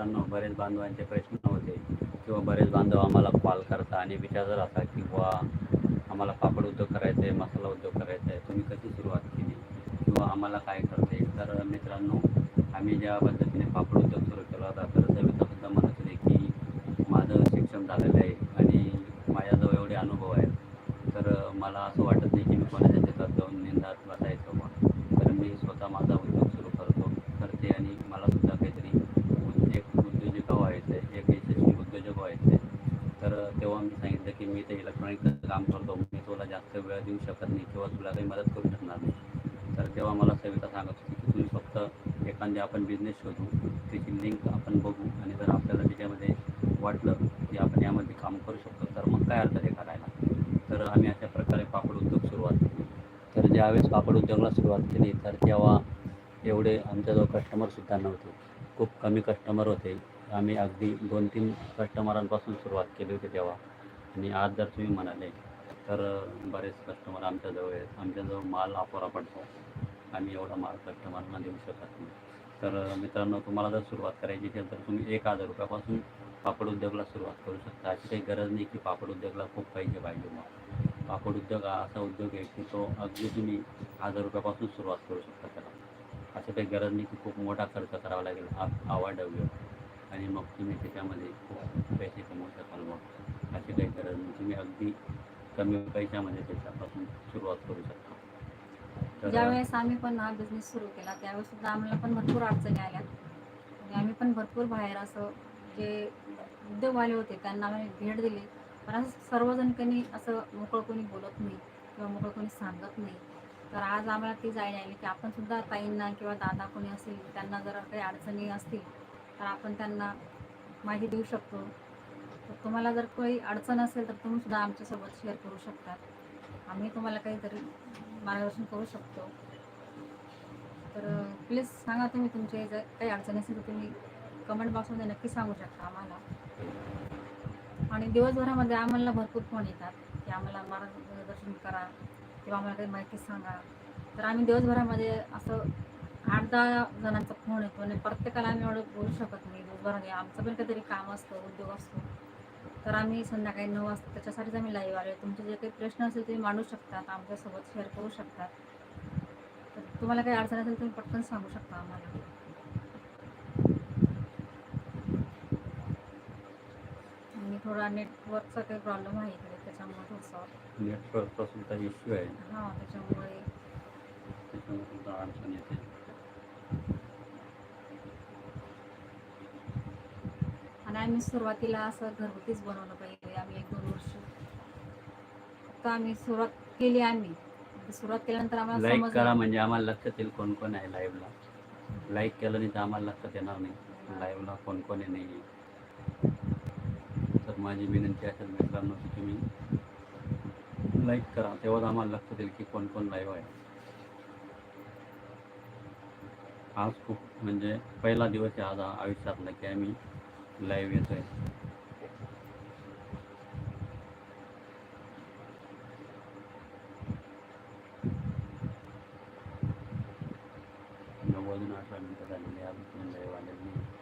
मित्रांनो बरेच बांधवांचे प्रश्न होते किंवा बरेच बांधव आम्हाला कॉल करता आणि विचारत राहता की बुवा आम्हाला पापड उद्योग करायचा आहे मसाला उद्योग करायचा आहे. तुम्ही कशी सुरुवात केली? किंवा आम्हाला काय करता? येईल तर मित्रांनो आम्ही ज्या पद्धतीने पापड उद्योग सुरू केला होता तर सवितासुद्धा म्हणत होते की माझं शिक्षण झालेलं आहे आणि माझ्याजवळ एवढे अनुभव आहेत. तर मला असं वाटत नाही की मी कोणाच्या शेतात जाऊन निंदात बसायचं तर मी स्वतः माझा उद्योग सुरू करतो करते आणि मला सुद्धा काहीतरी उद- एक उद्योजिका व्हायचं आहे एक यशस्वी उद्योजक व्हायचं आहे तर तेव्हा मी सांगितलं की मी ते इलेक्ट्रॉनिकचं काम करतो. मी तुला जास्त वेळ देऊ शकत नाही किंवा तुला काही मदत करू शकणार नाही. तर तेव्हा मला सविता सांगत होती की तुम्ही फक्त एखादी आपण बिझनेस शोधू त्याची लिंक आपण बघू आणि जर आपल्याला त्याच्यामध्ये वाटलं की आपण यामध्ये काम करू शकतो तर मग काय अर्थ आहे करायला तर आम्ही अशा प्रकारे पापड उद्योग सुरुवात केली. तर ज्यावेळेस पापड उद्योगाला सुरुवात केली तर तेव्हा एवढे आमच्याजवळ कस्टमरसुद्धा नव्हते. खूप कमी कस्टमर होते. आम्ही अगदी दोन तीन कस्टमरांपासून सुरुवात केली होती तेव्हा. आणि आज जर तुम्ही म्हणाले तर बरेच कस्टमर आमच्याजवळ आहेत. आमच्याजवळ माल अपुरा पडतो. आम्ही एवढा माल कस्टमरना देऊ शकत नाही. तर मित्रांनो तुम्हाला जर सुरुवात करायची असेल तर तुम्ही एक हजार रुपयापासून पापड उद्योगाला सुरुवात करू शकता. अशी काही गरज नाही की पापड उद्योगाला खूप पैसे पाहिजे मग पापड उद्योग हा असा उद्योग आहे की तो अगदी तुम्ही हजार रुपयापासून सुरुवात करू शकता त्याला. असं काही गरज नाही की खूप मोठा खर्च करावा लागेल. हा आवाडव्य आणि मग तुम्ही त्याच्यामध्ये खूप पैसे कमवू शकाल मग अशी काही गरज नाही तुम्ही अगदी कमी पैशामध्ये त्याच्यापासून सुरुवात करू शकता. ज्यावेळेस आम्ही पण हा बिझनेस सुरू केला त्यावेळेस सुद्धा आम्हाला पण भरपूर अडचणी आल्या. आणि आम्ही पण भरपूर बाहेर असं जे उद्योगवाले होते त्यांना आम्ही भेट दिली. पण असं सर्वजण कोणी असं मोकळं कोणी बोलत नाही किंवा मोकळं कोणी सांगत नाही. तर आज आम्हाला तीच आयडिया आली की आपण सुद्धा ताईंना किंवा दादा कोणी असेल त्यांना जर काही अडचणी असतील तर आपण त्यांना माहिती देऊ शकतो. तर तुम्हाला जर काही अडचण असेल तर तुम्ही सुद्धा आमच्यासोबत शेअर करू शकता. आम्ही तुम्हाला काहीतरी मार्गदर्शन करू शकतो. तर प्लीज सांगा तुम्ही तुमचे जर काही अडचणी असेल तर तुम्ही कमेंट बॉक्समध्ये नक्की सांगू शकता आम्हाला. आणि दिवसभरामध्ये आम्हाला भरपूर फोन येतात. की आम्हाला मार्गदर्शन करा किंवा आम्हाला काही माहिती सांगा. तर आम्ही दिवसभरामध्ये असं आठ दहा जणांचा फोन येतो आणि प्रत्येकाला आम्ही एवढं बोलू शकत नाही. दिवसभरामध्ये आमचं पण काहीतरी काम असतं उद्योग असतो. तर आम्ही संध्याकाळी नऊ वाजता त्याच्यासाठीच आम्ही लाईव्ह आलो तुमचे जे काही प्रश्न असेल तुम्ही मांडू शकतात आमच्यासोबत शेअर करू शकतात. तर तुम्हाला काही अडचण असेल तुम्ही पटकन सांगू शकता आम्हाला. आणि थोडा नेटवर्कचा काही प्रॉब्लेम आहे इकडे त्याच्यामुळे थोडंसं. इश्यू आहे? हां त्याच्यामुळे. त्याच्यामुळे अडचण येते. आणि आम्ही सुरुवातीला असं घरगुतीच बनवलं पाहिजे आम्ही एक दोन वर्ष. फक्त आम्ही सुरुवात केली आम्ही. सुरुवात केल्यानंतर आम्हाला लाईक करा समजलं म्हणजे आम्हाला लक्षात येईल कोण कोण आहे लाईव्हला लाईक केलं नाही तर आम्हाला लक्षात येणार नाही. लाईव्हला कोण कोण आहे नाही तर माझी विनंती असेल मित्रांनो की तुम्ही लाईक करा. तेव्हाच आम्हाला लक्षात येईल की कोण कोण लाईव्ह आहे. आज खूप म्हणजे पहिला दिवस आहे आज आयुष्यातला की आम्ही लाईव्ह येतोय नऊ वाजून अठरा मिनटं झालेली आहे अजून लाईव्ह आलेली नाही